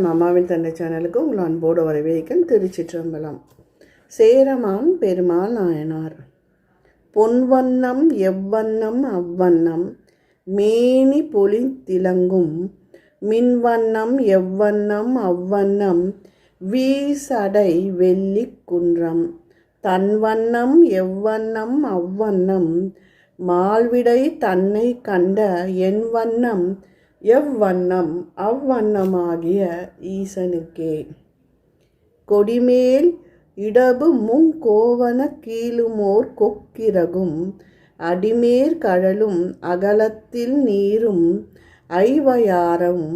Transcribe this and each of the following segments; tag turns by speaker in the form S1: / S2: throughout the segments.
S1: நம்ம அம்மாவின் தந்தை சேனலுக்கு உங்கள் அன்போடு வரவேற்கும் திருச்சிற்றம்பலம். சேரமான் பெருமாள் நாயனார். பொன்வண்ணம் எவ்வண்ணம் அவ்வண்ணம். மேனி பொலி திலங்கும். மின்வண்ணம் எவ்வண்ணம் அவ்வண்ணம். வீசடை வெள்ளி குன்றம். தன்வண்ணம் எவ்வண்ணம் அவ்வண்ணம். மால்விடை தன்னை கண்ட என் வண்ணம். எவ்வண்ணம் அவ்வண்ணமாகிய ஈசனுக்கே. கொடிமேல் இடபு முங்கோவன கீழுமோர் கொக்கிறகும் அடிமேற் கழலும் அகலத்தில் நீரும் ஐவயாரம்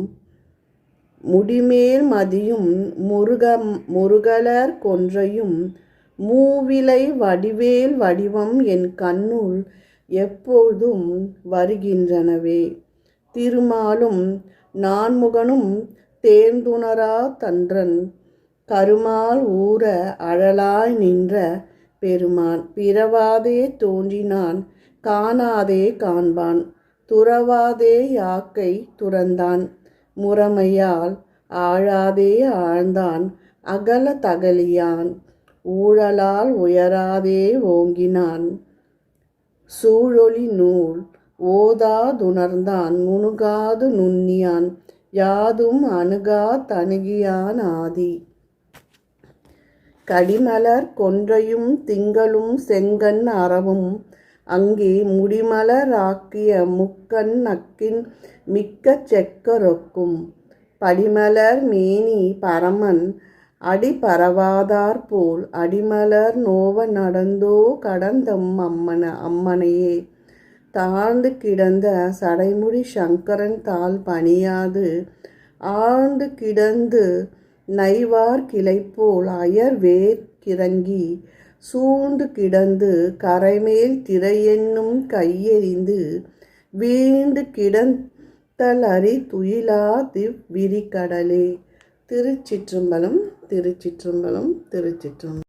S1: முடிமேல் மதியும் முருகம் முருகலர் கொன்றையும் மூவிலை வடிவேல் வடிவம் என் கண்ணுள் எப்போதும் வருகின்றனவே. திருமாலும் நான்முகனும் தேர்ந்துணரா தன்றன். கருமால் ஊற அழலாய் நின்ற பெருமான். பிறவாதே தோன்றினான் காணாதே காண்பான். துறவாதே யாக்கை துறந்தான் முறைமையால் ஆழாதே ஆழ்ந்தான் அகல தகலியான். ஊழலால் உயராதே ஓங்கினான். சூழொளி நூல் ஓதாதுணர்ந்தான் நுணுகாது நுண்ணியான் யாதும் அணுகா தணுகியான் ஆதி. கடிமலர் கொன்றையும் திங்களும் செங்கன் அறவும் அங்கே முடிமலராக்கிய முக்கண் நக்கின் மிக்க செக்கரொக்கும். படிமலர் மேனி பரமன் அடி பரவாதார் போல் அடிமலர் நோவ நடந்தோ கடந்தம் அம்மன அம்மனையே. தாழ்ந்து கிடந்த சடைமுடி சங்கரன் தாள் பணியாது. ஆழ்ந்து கிடந்து நைவார் கிளைப்போல் அயர் வேர் கிறங்கி சூழ்ந்து கிடந்து கரைமேல் திரையென்னும் கையெறிந்து வீண்டு கிடந்தலறி துயிலா திவ்விரிக்கடலே திருச்சிற்றம்பலம் திருச்சிற்றம்பலம் திருச்சிற்றம்பலம்.